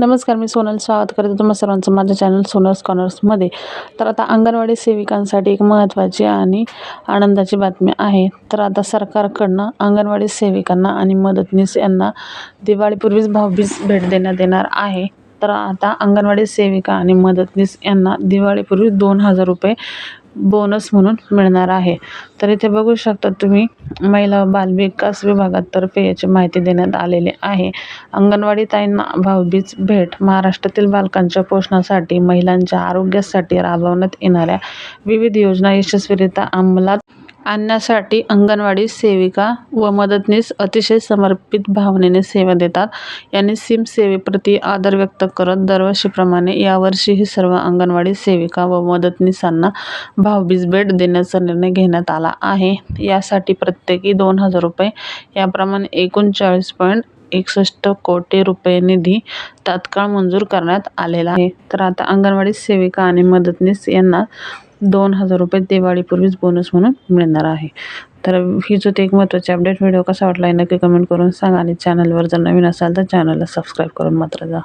नमस्कार मी सोनल स्वागत करते तुम्हा सर्वांचं माझ्या चॅनल सोनल्स कॉर्नर्समध्ये तर आता अंगणवाडी सेविकांसाठी एक महत्त्वाची आणि आनंदाची बातमी आहे. तर आता सरकारकडनं अंगणवाडी सेविकांना आणि मदतनीस यांना दिवाळीपूर्वीच भावबीज भेट देण्यात येणार आहे. तर आता अंगणवाडी सेविका आणि मदतनीस यांना दिवाळीपूर्वी दोन हजार रुपये बोनस म्हणून मिळणार आहे. तर इथे बघू शकता तुम्ही महिला बालविकास विभागातर्फे याची माहिती देण्यात आलेली आहे. अंगणवाडी ताईंना भाऊबीज भेट. महाराष्ट्रातील बालकांच्या पोषणासाठी महिलांच्या आरोग्यासाठी राबवण्यात येणाऱ्या विविध योजना यशस्वीरित्या अंमलात आणण्यासाठी अंगणवाडी सेविका व मदतनीस अतिशय समर्पित भावनेने सेवा देतात. यांनी सिम सेवेप्रती आदर व्यक्त करत दरवर्षीप्रमाणे यावर्षीही सर्व अंगणवाडी सेविका व मदतनीसांना भावबीज भेट देण्याचा निर्णय घेण्यात आला आहे. यासाठी प्रत्येकी दोन हजार रुपये याप्रमाणे एकूण चाळीस पॉईंट एकसष्ट कोटी रुपये निधी तात्काळ मंजूर करण्यात आलेला आहे. तर आता अंगणवाडी सेविका आणि मदतनीस यांना दोन हजार रुपये दिवाळीपूर्वीच बोनस म्हणून मिळणार आहे. तर हीच होती एक महत्त्वाची अपडेट व्हिडिओ कसा वाटला आहे नक्की कमेंट करून सांगा आणि चॅनलवर जर नवीन असाल तर चॅनलला सबस्क्राईब करून मात्र जा.